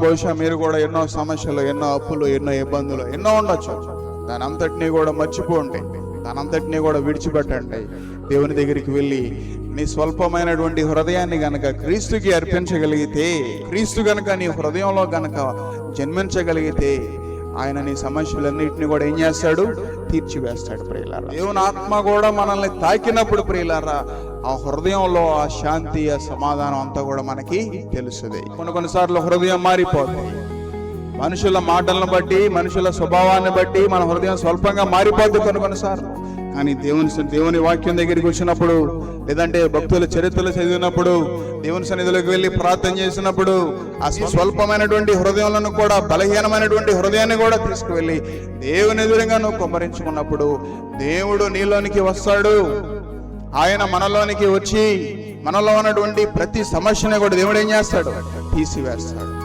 బహుశా మీరు కూడా ఎన్నో సమస్యలు ఎన్నో అప్పులు ఎన్నో ఇబ్బందులు ఎన్నో ఉండొచ్చు. దాని అంతటినీ కూడా మర్చిపోండి. దాని అంతటినీ కూడా విడిచిపెట్టండి. దేవుని దగ్గరికి వెళ్ళి నీ స్వల్పమైనటువంటి హృదయాన్ని గనక క్రీస్తుకి అర్పించగలిగితే క్రీస్తు గనక నీ హృదయంలో గనక జన్మించగలిగితే ఆయన నీ సమస్యలన్నింటినీ కూడా ఏం చేస్తాడు? తీర్చివేస్తాడు ప్రియులారా. దేవుని ఆత్మ కూడా మనల్ని తాకినప్పుడు ప్రియులారా ఆ హృదయంలో ఆ శాంతి ఆ సమాధానం అంతా కూడా మనకి తెలుస్తుంది కొన్ని కొన్నిసార్లు హృదయం మారిపోతుంది మనుషుల మాటలను బట్టి మనుషుల స్వభావాన్ని బట్టి మన హృదయం స్వల్పంగా మారిపోద్ది కొన్ని కొన్నిసార్లు కానీ దేవుని దేవుని వాక్యం దగ్గరికి వచ్చినప్పుడు లేదంటే భక్తుల చరిత్రలు చదివినప్పుడు దేవుని సన్నిధిలోకి వెళ్ళి ప్రార్థన చేసినప్పుడు ఆ స్వల్పమైనటువంటి హృదయంలో కూడా బలహీనమైనటువంటి హృదయాన్ని కూడా తీసుకువెళ్ళి దేవుని ఎదురుగా నువ్వు కుమ్మరించుకున్నప్పుడు దేవుడు నీలోనికి వస్తాడు. ఆయన మనలోనికి వచ్చి మనలో ఉన్నటువంటి ప్రతి సమస్యను కూడా దేవుడు ఏం చేస్తాడు? తీసివేస్తాడు.